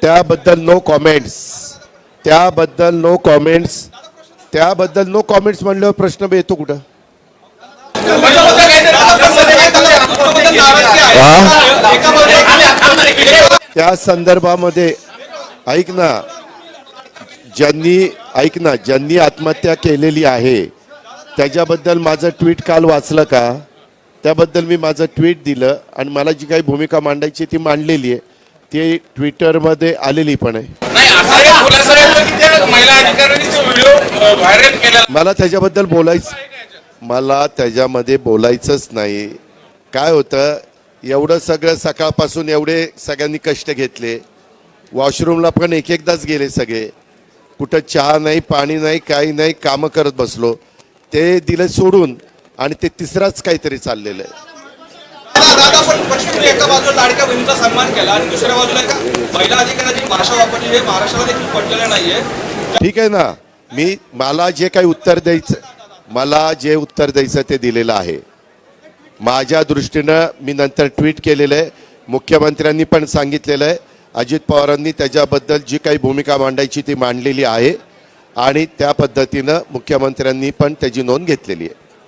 त्याबद्दल no comments त्याबद्दल no comments त्याबद्दल नो कॉमेंट्स म्हणल्यावर प्रश्न येतो कुठं? त्या संदर्भामध्ये ऐक ना ज्यांनी ऐक ना ज्यांनी आत्महत्या केलेली आहे त्याच्याबद्दल माझं ट्विट काल वाचलं का? त्याबद्दल मी माझं ट्विट दिलं आणि मला जी काही भूमिका मांडायची ती मांडलेली आहे ती ट्विटरमध्ये आलेली पण आहे. मला त्याच्याबद्दल बोलायचं मला त्याच्यामध्ये बोलायचंच नाही. काय होतं एवढं सगळं सकाळपासून एवढे सगळ्यांनी कष्ट घेतले. वॉशरूमला पण एक एकदाच गेले सगळे. कुठं चहा नाही पाणी नाही काही नाही कामं करत बसलो. ते दिलं सोडून आणि ते तिसराच काहीतरी चाललेलं आहे. दादा पण पश्चिम एका बाजूला लाडक्या बहिणीचा सन्मान केला आणि दुसऱ्या बाजूला एका महिला अधिकाऱ्याची भाषा वापरली हे महाराष्ट्राला देखील पडलेलं नाहीये. ठीक आहे ना. मी मला जे काही उत्तर द्यायचं मला जे उत्तर द्यायचं ते दिलेलं आहे. माझ्या दृष्टीनं मी नंतर ट्विट केलेलं आहे. मुख्यमंत्र्यांनी पण सांगितलेलं आहे. अजित पवारांनी त्याच्याबद्दल जी काही भूमिका मांडायची ती मांडलेली आहे. आणि त्या पद्धतीनं मुख्यमंत्र्यांनी पण त्याची नोंद घेतलेली आहे.